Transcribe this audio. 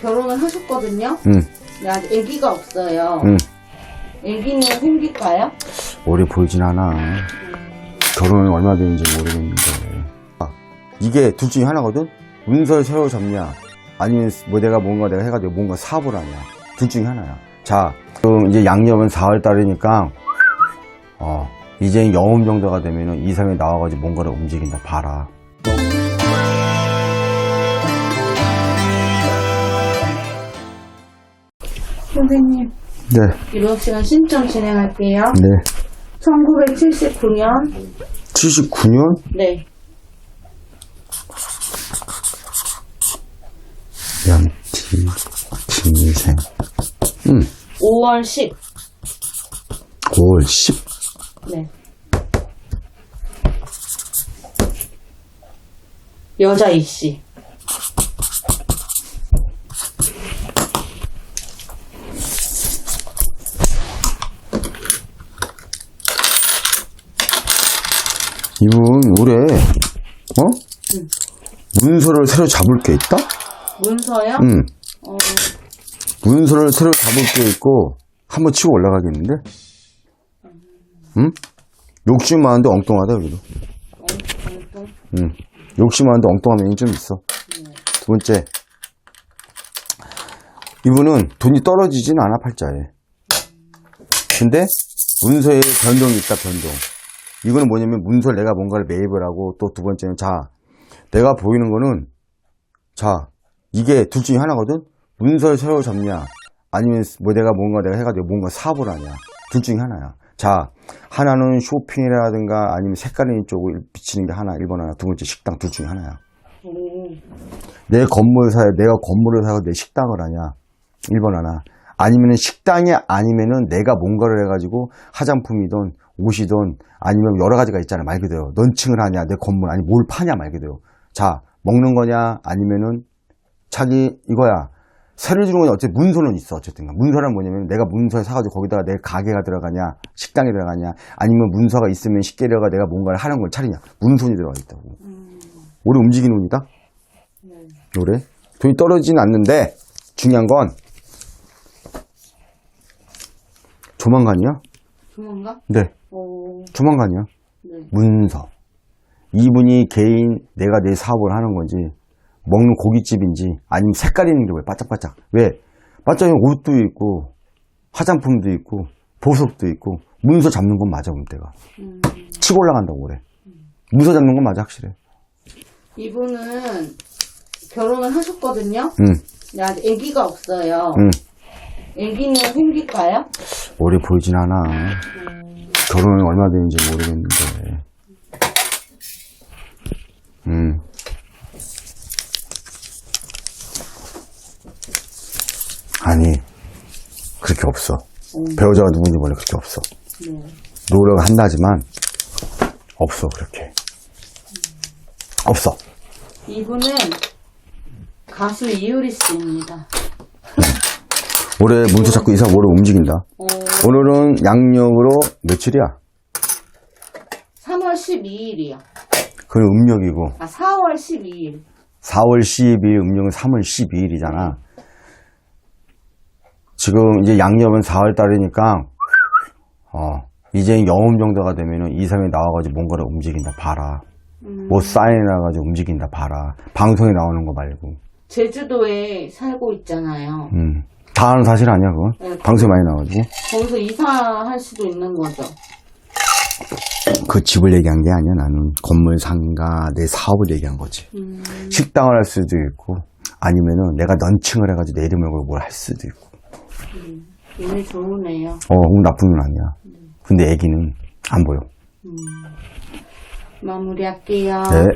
결혼을 하셨거든요. 응, 근데 아직 아기가 없어요. 응. 아기는 생길까요? 오래 보이진 않아. 결혼은 얼마 되는지 모르겠는데. 아, 이게 둘 중에 하나거든? 문서를 새로 접냐, 아니면 뭐 내가 뭔가 내가 해가지고 뭔가 사업을 하냐. 둘 중에 하나야. 자, 그럼 이제 양력은 4월 달이니까, 어, 이제 영업 정도가 되면은 2, 3일 나와가지고 뭔가를 움직인다. 봐라. 선생님, 네, 이번 시간 신청 진행할게요. 네. 1979년. 79년? 네. 양티, 김생. 응, 5월 10. 5월 10. 네. 여자 이씨. 이분 올해 어? 문서를 새로 잡을 게 있다? 문서요? 응. 어, 문서를 새로 잡을 게 있고 한번 치고 올라가겠는데? 응? 욕심 많은데 엉뚱하다 여기도. 엉뚱. 응. 욕심 많은데 엉뚱한 면이 좀 있어. 두 번째. 이분은 돈이 떨어지진 않아 팔자에. 근데 문서에 변동이 있다 변동. 이거는 뭐냐면 문서를 내가 뭔가를 매입을 하고 또 두 번째는 자 내가 보이는 거는 자 이게 둘 중에 하나거든. 문서를 새로 잡냐 아니면 뭐 내가 뭔가 내가 해가지고 뭔가 사업을 하냐 둘 중에 하나야. 자 하나는 쇼핑이라든가 아니면 색깔 있는 쪽을 비치는 게 하나 1번 하나 두 번째 식당 둘 중에 하나야. 오. 내 건물 사야 내가 건물을 사고 내 식당을 하냐 1번 하나 아니면은 식당이 아니면은 내가 뭔가를 해가지고 화장품이든 옷이든 아니면 여러 가지가 있잖아. 말 그대로. 런칭을 하냐 내 건물 아니 뭘 파냐 말 그대로. 자 먹는 거냐 아니면은 자기 이거야. 세를 주는 건 어쨌든 문서는 있어. 어쨌든 문서란 뭐냐면 내가 문서에 사가지고 거기다가 내 가게가 들어가냐 식당이 들어가냐 아니면 문서가 있으면 식재료가 내가 뭔가를 하는 걸 차리냐. 문손이 들어가 있다고. 올해 움직이는 운이다? 올해? 돈이 떨어지진 않는데 중요한 건 조만간이야? 조만간? 네, 오. 조만간이야. 네. 문서. 이분이 개인 내가 내 사업을 하는 건지 먹는 고깃집인지 아니면 색깔 있는 게왜 바짝바짝 왜 바짝이 옷도 있고 화장품도 있고 보석도 있고 문서 잡는 건 맞아 문대가 음. 치고 올라간다고 그래 문서 잡는 건 맞아 확실해 이분은 결혼을 하셨거든요. 근데 아직 아기가 없어요. 응. 아기는 생길까요? 오래 보이진 않아 결혼은 얼마 되는지 모르겠는데 음. 아니 그렇게 없어 배우자가 누군지 몰라 그렇게 없어 네. 노력을 한다지만 없어 그렇게 없어 이분은 가수 이효리 씨입니다. 올해 문서 잡고 이사 올해 움직인다 어, 오늘은 양력으로 며칠이야 3월 12일이요. 그건 음력이고 아, 4월 12일. 4월 12일, 음력은 3월 12일이잖아. 지금 이제 양력은 4월 달이니까, 어, 이제 영업 정도가 되면은 2, 3일 나와가지고 뭔가를 움직인다. 봐라. 뭐 사인해가지고 움직인다. 봐라. 방송에 나오는 거 말고. 제주도에 살고 있잖아요. 음. 다 아는 사실 아니야, 그건? 네. 방송에 많이 나와가지고. 거기서 이사할 수도 있는 거죠. 그 집을 얘기한 게 아니야. 나는 건물 상가, 내 사업을 얘기한 거지. 음, 식당을 할 수도 있고, 아니면은 내가 런칭을 해가지고 내 이름을 걸고 뭘 할 수도 있고. 운이 좋으네요. 어, 그럼 나쁜 건 아니야. 근데 애기는 안 보여. 마무리할게요. 네.